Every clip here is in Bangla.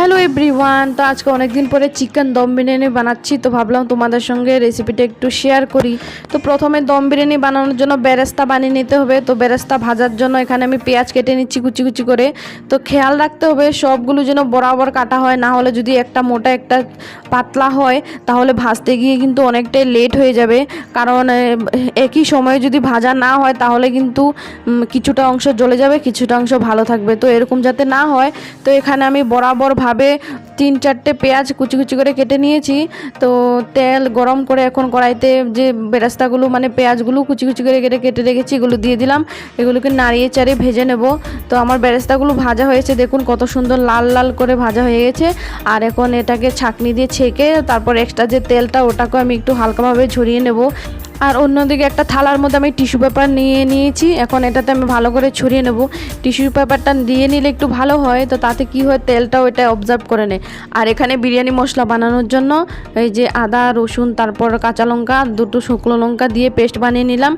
হ্যালো এভরিওয়ান তো আজকে অনেকদিন পরে চিকেন দম বিরিয়ানি বানাচ্ছি। তো ভাবলাম তোমাদের সঙ্গে রেসিপিটা একটু শেয়ার করি। তো প্রথমে দম বিরিয়ানি বানানোর জন্য বেরেস্তা বানিয়ে নিতে হবে। তো বেরেস্তা ভাজার জন্য এখানে আমি পেঁয়াজ কেটে নিচ্ছি কুচি কুচি করে। তো খেয়াল রাখতে হবে, সবগুলো যেন বরাবর কাটা হয়। না হলে যদি একটা মোটা, একটা পাতলা হয়, তাহলে ভাজতে গিয়ে কিন্তু অনেকটাই লেট হয়ে যাবে। কারণ একই সময়ে যদি ভাজা না হয়, তাহলে কিন্তু কিছুটা অংশ জ্বলে যাবে, কিছুটা অংশ ভালো থাকবে। তো এরকম যাতে না হয়, তো এখানে আমি বরাবরভাবে তিন চারটে পেঁয়াজ কুচি কুচি করে কেটে নিয়েছি। তো তেল গরম করে এখন কড়াইতে যে বেরাস্তাগুলো মানে পেঁয়াজগুলো কুচি কুচি করে কেটে কেটে রেখেছি, এগুলো দিয়ে দিলাম। এগুলোকে নাড়িয়ে চাড়িয়ে ভেজে নেব। তো আমার বেরেস্তাগুলো ভাজা হয়েছে, দেখুন কত সুন্দর লাল লাল করে ভাজা হয়ে গেছে। আর এখন এটাকে ছাঁকনি দিয়ে ছেঁকে তারপর এক্সট্রা যে তেলটা ওটাকে আমি একটু হালকাভাবে ঝরিয়ে নেব। আর অন্যদিকে একটা থালার মধ্যে আমি টিস্যু পেপার নিয়ে নিয়েছি। এখন এটাতে আমি ভালো করে ছড়িয়ে নেব। টিস্যু পেপারটা দিয়ে নিলে একটু ভালো হয়, তো তাতে কি হয় তেলটা ওইটা অবজার্ভ করে নেয়। আর এখানে বিরিয়ানি মশলা বানানোর জন্য এই যে আদা, রসুন, তারপর কাঁচা লঙ্কা, দুটো শুকনো লঙ্কা দিয়ে পেস্ট বানিয়ে নিলাম।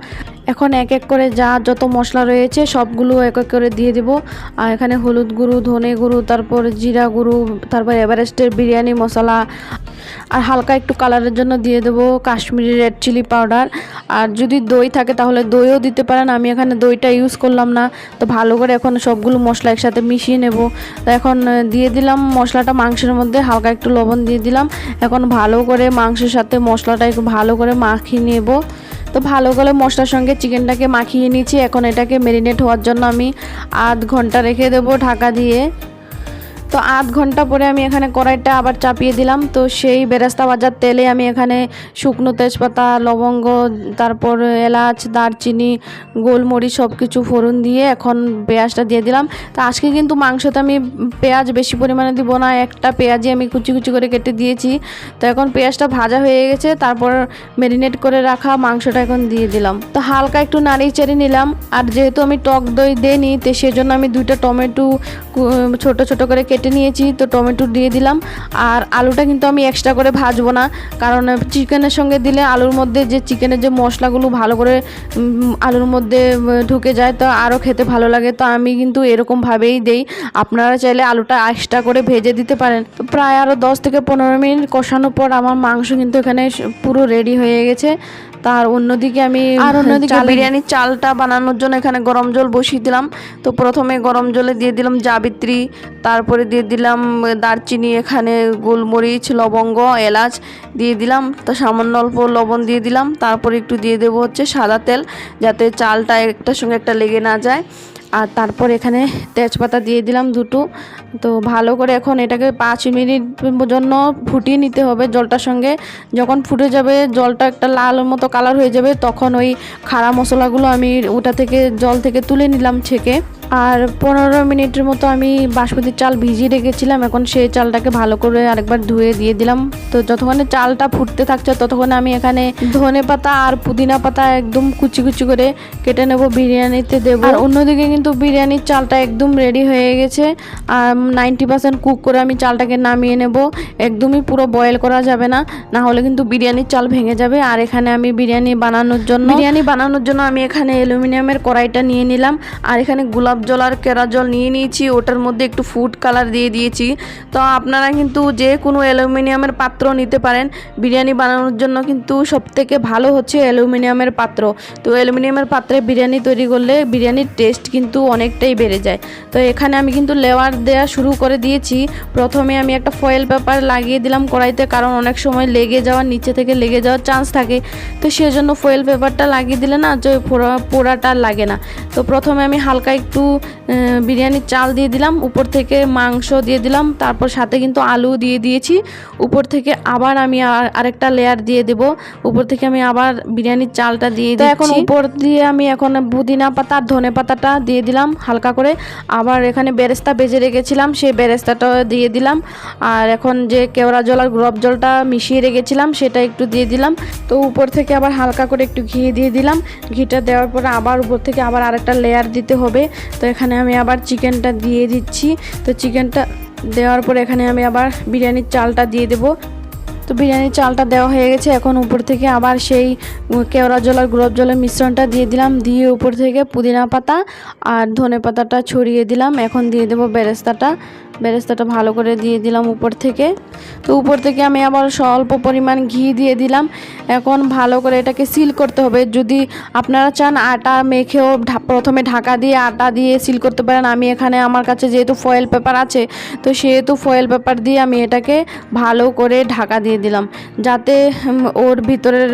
এখন এক এক করে যা যত মশলা রয়েছে সবগুলো এক এক করে দিয়ে দেব। আর এখানে হলুদ গুঁড়ো, ধনে গুঁড়ো, তারপর জিরা গুঁড়ো, তারপর এভারেস্টের বিরিয়ানি মশলা আর হালকা একটু কালারের জন্য দিয়ে দেবো কাশ্মীরি রেড চিলি পাউডার। আর যদি দই থাকে তাহলে দইও দিতে পারেন। আমি এখানে দইটা ইউজ করলাম না, তো ভালো করে এখন সবগুলো মশলা একসাথে মিশিয়ে নেব। তো এখন দিয়ে দিলাম মশলাটা মাংসের মধ্যে, হালকা একটু লবণ দিয়ে দিলাম। এখন ভালো করে মাংসের সাথে মশলাটা একটু ভালো করে মাখিয়ে নেব। তো ভালো করে মশলার সঙ্গে চিকেনটাকে মাখিয়ে নিচ্ছি এখন এটাকে মেরিনেট হওয়ার জন্য আমি আধ ঘণ্টা রেখে দেবো ঢাকা দিয়ে। তো আধ ঘণ্টা পরে আমি এখানে কড়াইটা আবার চাপিয়ে দিলাম। তো সেই বেরাস্তা ভাজার তেলে আমি এখানে শুকনো তেজপাতা, লবঙ্গ, তারপর এলাচ, দারচিনি, গোলমরিচ সব কিছু ফোড়ন দিয়ে এখন পেঁয়াজটা দিয়ে দিলাম। তো আজকে কিন্তু মাংসতে আমি পেঁয়াজ বেশি পরিমাণে দিব না, একটা পেঁয়াজই আমি কুচি কুচি করে কেটে দিয়েছি। তো এখন পেঁয়াজটা ভাজা হয়ে গেছে, তারপর ম্যারিনেট করে রাখা মাংসটা এখন দিয়ে দিলাম। তো হালকা একটু নাড়িয়ে চেড়ে নিলাম, আর যেহেতু আমি টক দই দেইনি, তো সেজন্য আমি দুইটা টমেটো ছোট ছোট করে কেটে নিয়েছি, তো টমেটো দিয়ে দিলাম। আর আলুটা কিন্তু আমি এক্সট্রা করে ভাজবো না, কারণ চিকেনের সঙ্গে দিলে আলুর মধ্যে যে চিকেনের যে মশলাগুলো ভালো করে আলুর মধ্যে ঢুকে যায়, তো আরও খেতে ভালো লাগে। তো আমি কিন্তু এরকমভাবেই দেই। আপনারা চাইলে আলুটা এক্সট্রা করে ভেজে দিতে পারেন। তো প্রায় আরও দশ থেকে পনেরো মিনিট কষানোর পর আমার মাংস কিন্তু এখানে পুরো রেডি হয়ে গেছে। তার অন্যদিকে আমি আর অন্যদিকে বিরিয়ানির চালটা বানানোর জন্য এখানে গরম জল বসিয়ে দিলাম। তো প্রথমে গরম জলে দিয়ে দিলাম জাবিত্রী তারপরে দিয়ে দিলাম দারচিনি এখানে গোলমরিচ লবঙ্গ এলাচ দিয়ে দিলাম। তা সামান্য অল্প লবণ দিয়ে দিলাম। তারপরে একটু দিয়ে দেবো হচ্ছে সাদা তেল যাতে চালটা একটার সঙ্গে একটা লেগে না যায়। আর তারপর এখানে তেজপাতা দিয়ে দিলাম দুটো। তো ভালো করে এখন এটাকে পাঁচ মিনিট জন্য ফুটিয়ে নিতে হবে জলটার সঙ্গে। যখন ফুটে যাবে, জলটা একটা লাল মতো কালার হয়ে যাবে, তখন ওই খাড়া মশলাগুলো আমি ওটা থেকে জল থেকে তুলে নিলাম ছেঁকে। আর পনেরো মিনিটের মতো আমি বাসমতি চাল ভিজিয়ে রেখেছিলাম। এখন সেই চালটাকে ভালো করে আরেকবার ধুয়ে দিয়ে দিলাম। তো যতক্ষণে চালটা ফুটতে থাকছে ততক্ষণে আমি এখানে ধনে পাতা আর পুদিনা পাতা একদম কুচি কুচি করে কেটে নেব বিরিয়ানিতে দেবো। আর অন্যদিকে কিন্তু বিরিয়ানির চালটা একদম রেডি হয়ে গেছে। আর নাইনটি পার্সেন্ট কুক করে আমি চালটাকে নামিয়ে নেব। একদমই পুরো বয়েল করা যাবে না না হলে কিন্তু বিরিয়ানির চাল ভেঙে যাবে। আর এখানে আমি বিরিয়ানি বানানোর জন্য বিরিয়ানি বানানোর জন্য আমি এখানে অ্যালুমিনিয়ামের কড়াইটা নিয়ে নিলাম। আর এখানে গোলাপ জল আর কেরা জল নিয়ে নিয়েছি, ওটার মধ্যে একটু ফুড কালার দিয়ে দিয়েছি। তো আপনারা কিন্তু যে কোনো অ্যালুমিনিয়ামের পাত্র নিতে পারেন। বিরিয়ানি বানানোর জন্য কিন্তু সবথেকে ভালো হচ্ছে অ্যালুমিনিয়ামের পাত্র। তো অ্যালুমিনিয়ামের পাত্রে বিরিয়ানি তৈরি করলে বিরিয়ানির টেস্ট কিন্তু অনেকটাই বেড়ে যায়। তো এখানে আমি কিন্তু লেয়ার দেওয়া শুরু করে দিয়েছি। প্রথমে আমি একটা ফয়েল পেপার লাগিয়ে দিলাম কড়াইতে, কারণ অনেক সময় লেগে যাওয়ার, নিচে থেকে লেগে যাওয়ার চান্স থাকে। তো সেজন্য ফয়েল পেপারটা লাগিয়ে দিলে না যে পোড়া, পোড়াটা লাগে না। তো প্রথমে আমি হালকা একটু বিরিয়ানির চাল দিয়ে দিলাম উপর থেকে মাংস দিয়ে দিলাম তারপর সাথে কিন্তু আলু দিয়ে দিয়েছি। উপর থেকে আবার আমি আর- আরেকটা লেয়ার দিয়ে দেব। উপর থেকে আমি আবার বিরিয়ানির চালটা দিয়ে দিই এখন উপর দিয়ে আমি এখন পুদিনা পাতা আর ধনে পাতাটা দিয়ে দিলাম হালকা করে। আবার এখানে বেরেস্তা বেজে রেখেছিলাম সেই বেরেস্তাটা দিয়ে দিলাম। আর এখন যে কেওড়া জল আর গোলাপ জলটা মিশিয়ে রেখেছিলাম সেটা একটু দিয়ে দিলাম। তো উপর থেকে আবার হালকা করে একটু ঘি দিয়ে দিলাম। ঘিটা দেওয়ার পরে আবার উপর থেকে আবার আরেকটা লেয়ার দিতে হবে। তো এখানে আমি আবার চিকেনটা দিয়ে দিচ্ছি। তো চিকেনটা দেওয়ার পর এখানে আমি আবার বিরিয়ানির চালটা দিয়ে দেবো। তো বিরিয়ানির চালটা দেওয়া হয়ে গেছে। এখন উপর থেকে আবার সেই কেওড়া জল আর গোলাপ জলের মিশ্রণটা দিয়ে দিলাম। দিয়ে উপর থেকে পুদিনা পাতা আর ধনে পাতাটা ছড়িয়ে দিলাম। এখন দিয়ে দেবো বেরেস্তাটা। বেরেস্তাটা ভালো করে দিয়ে দিলাম উপর থেকে। তো উপর থেকে আমি আবার স্বল্প পরিমাণ ঘি দিয়ে দিলাম। এখন ভালো করে এটাকে সিল করতে হবে। যদি আপনারা চান আটা মেখেও প্রথমে ঢাকা দিয়ে আটা দিয়ে সিল করতে পারেন। আমি এখানে আমার কাছে যেহেতু ফয়েল পেপার আছে, তো সেহেতু ফয়েল পেপার দিয়ে আমি এটাকে ভালো করে ঢাকা দিয়ে দিলাম। যাতে ওর ভিতরের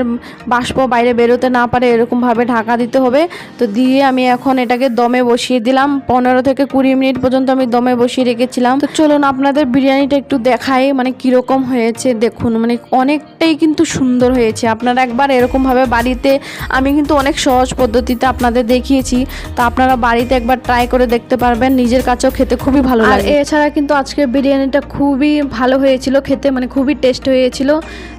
বাষ্প বাইরে বেরোতে না পারে, এরকমভাবে ঢাকা দিতে হবে। তো দিয়ে আমি এখন এটাকে দমে বসিয়ে দিলাম। পনেরো থেকে কুড়ি মিনিট পর্যন্ত আমি দমে বসিয়ে রেখেছিলাম। তো চলুন আপনাদের বিরিয়ানিটা একটু দেখাই মানে কীরকম হয়েছে দেখুন মানে অনেকটাই কিন্তু সুন্দর হয়েছে। আপনারা একবার এরকমভাবে বাড়িতে আমি কিন্তু অনেক সহজ পদ্ধতিতে আপনাদের দেখিয়েছি তো আপনারা বাড়িতে একবার ট্রাই করে দেখতে পারবেন নিজের কাছেও খেতে খুবই ভালো আর লাগে। এছাড়া কিন্তু আজকে বিরিয়ানিটা খুবই ভালো হয়েছিল খেতে মানে খুবই টেস্ট হয়েছিল।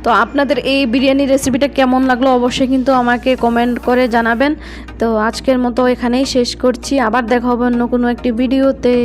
তো আপনাদের এই বিরিয়ানি রেসিপিটা কেমন লাগল অবশ্যই কিন্তু আমাকে কমেন্ট করে জানাবেন। তো আজকের মতো এখানেই শেষ করছি আবার দেখা হবে অন্য কোনো একটি ভিডিওতে